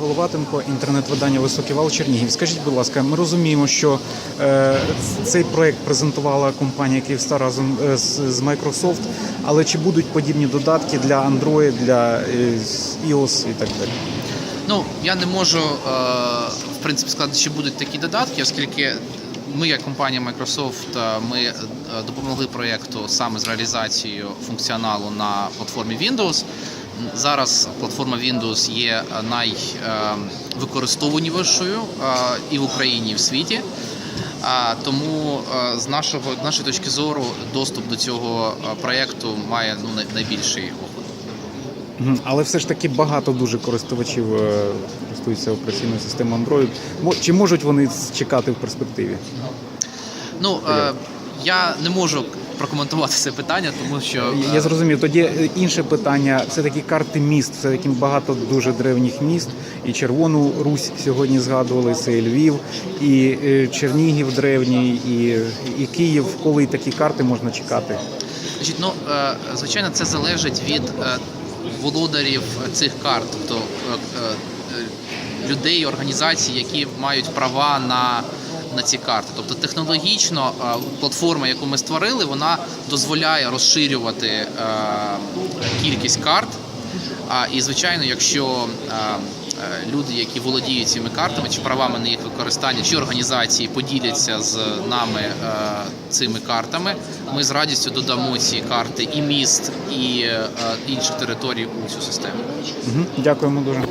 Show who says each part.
Speaker 1: Головатенко, інтернет-видання Високий вал Чернігів. Скажіть, будь ласка, ми розуміємо, що е, цей проект презентувала компанія Київстар разом е, з, Microsoft, але чи будуть подібні додатки для Android, для е, iOS і так далі?
Speaker 2: Ну я не можу в принципі сказати, чи будуть такі додатки, оскільки ми, як компанія Microsoft, ми допомогли проєкту саме з реалізацією функціоналу на платформі Windows. Зараз платформа Windows є найвикористовуванішою і в Україні, і в світі. Тому е, з нашого з нашої точки зору доступ до цього е, проєкту має ну найбільший.
Speaker 1: Мгм. Але все ж таки багато дуже користувачів е, користуються операційною системою Android. Чи можуть вони чекати в перспективі?
Speaker 2: Ну е, я не можу прокоментувати це питання, тому що
Speaker 1: Я-
Speaker 2: е,
Speaker 1: зрозумів. Тоді е, інше питання: все таки карти міст, все таки багато дуже древніх міст. І Червону Русь сьогодні згадували, це і Львів, і е, Чернігів древній, і, і Київ. Коли такі карти можна чекати?
Speaker 2: значить, ну звичайно, це залежить від володарів цих карт, тобто людей, організацій, які мають права на. На ці карти, тобто технологічно е, платформа, яку ми створили, вона дозволяє розширювати е, кількість карт. А і звичайно, якщо е, люди, які володіють цими картами чи правами на їх використання, чи організації поділяться з нами цими картами, ми з радістю додамо ці карти і міст, і інших територій у цю систему.
Speaker 1: Дякуємо дуже.